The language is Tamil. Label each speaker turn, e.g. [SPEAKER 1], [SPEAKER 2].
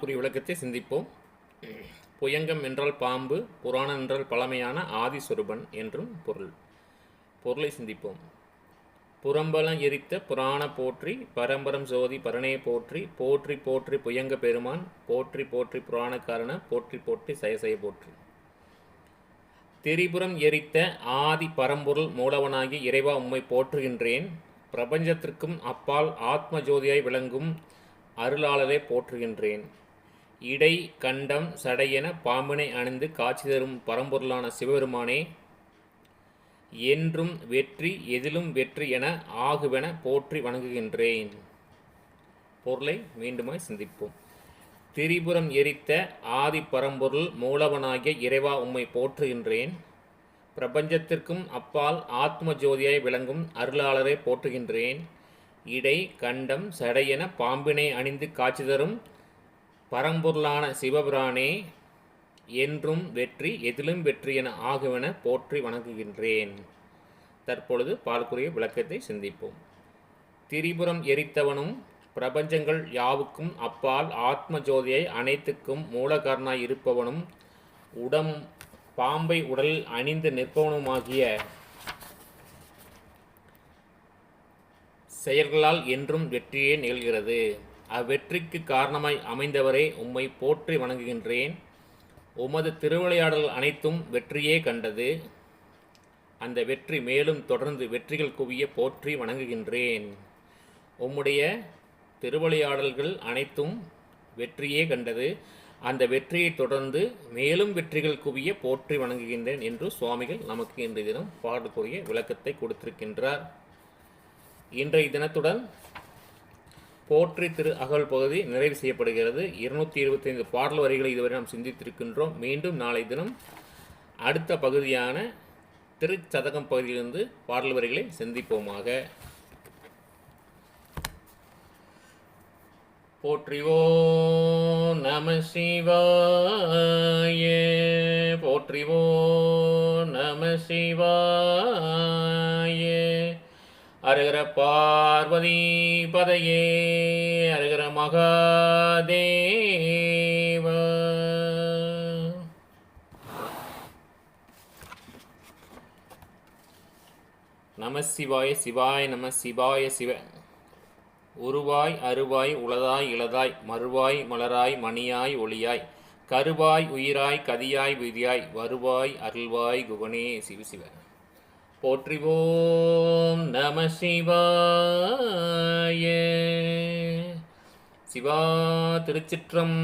[SPEAKER 1] பாடலுக்குரிய விளக்கத்தை சிந்திப்போம். புயங்கம் என்றால் பாம்பு புராணம் என்றால் பழமையான ஆதிஸ்வரூபன் என்றும் பொருள். பொருளை சிந்திப்போம். புறம்பலம் எரித்த புராண போற்றி பரம்பரம் ஜோதி பரணே போற்றி போற்றி போற்றி புயங்க பெருமான் போற்றி போற்றி புராணக்காரன போற்றி போற்றி சயசய போற்றி. திரிபுரம் எரித்த ஆதி பரம்பொருள் மூலவனாகி இறைவா உம்மை போற்றுகின்றேன். பிரபஞ்சத்திற்கும் அப்பால் ஆத்ம ஜோதியாய் விளங்கும் அருளாளரை போற்றுகின்றேன். இடை கண்டம் சடையென பாம்பினை அணிந்து காட்சி தரும் பரம்பொருளான சிவபெருமானே என்றும் வெற்றி எதிலும் வெற்றி என ஆகுவென போற்றி வணங்குகின்றேன். பொருளை மீண்டுமாய் சிந்திப்போம். திரிபுரம் எரித்த ஆதி பரம்பொருள் மூலவனாகிய இறைவா உம்மை போற்றுகின்றேன். பிரபஞ்சத்திற்கும் அப்பால் ஆத்ம ஜோதியாய் விளங்கும் அருளாளரை போற்றுகின்றேன். இடை கண்டம் சடையென பாம்பினை அணிந்து காட்சி தரும் பரம்பொருளான சிவபிரானே என்றும் வெற்றி எதிலும் வெற்றி என ஆகுவென போற்றி வணங்குகின்றேன். தற்பொழுது பால்குரிய விளக்கத்தை சிந்திப்போம். திரிபுரம் எரித்தவனும் பிரபஞ்சங்கள் யாவுக்கும் அப்பால் ஆத்ம ஜோதியை அனைத்துக்கும் மூலகாரனாய் இருப்பவனும் உடம் பாம்பை உடலில் அணிந்து நிற்பவனுமாகிய செயல்களால் என்றும் வெற்றியே நிகழ்கிறது. அவ்வெற்றிக்கு காரணமாய் அமைந்தவரே உம்மை போற்றி வணங்குகின்றேன். உமது திருவிளையாடல் அனைத்தும் வெற்றியே கண்டது. அந்த வெற்றி மேலும் தொடர்ந்து வெற்றிகள் குவிய போற்றி வணங்குகின்றேன். உம்முடைய திருவிளையாடல்கள் அனைத்தும் வெற்றியே கண்டது. அந்த வெற்றியை தொடர்ந்து மேலும் வெற்றிகள் குவிய போற்றி வணங்குகின்றேன் என்று சுவாமிகள் நமக்கு இன்றைய தினம் பாடக்கூடிய விளக்கத்தை கொடுத்திருக்கின்றார். இன்றைய தினத்துடன் போற்றி திரு அகல் பகுதி நிறைவு செய்யப்படுகிறது. இருநூத்தி இருபத்தைந்து பாடல் வரிகளை இதுவரை நாம் சிந்தித்திருக்கின்றோம். மீண்டும் நாளை தினம் அடுத்த பகுதியான திருச்சதகம் பகுதியிலிருந்து பாடல் வரிகளை சிந்திப்போமாக. போற்றிவோ நம சிவாயே போற்றிவோ நம சிவாயே. அருகிற பார்வதி பதையே அருகிற மகாதேவ. நம சிவாய சிவாய நம சிவாய சிவ. உருவாய் அருவாய் உளதாய் இளதாய் மறுவாய் மலராய் மணியாய் ஒளியாய் கருவாய் உயிராய் கதியாய் விதியாய் வருவாய் அருள்வாய் குகனே சிவ சிவ. போற்றிவோம் நம சிவாய. சிவா திருச்சிற்றம்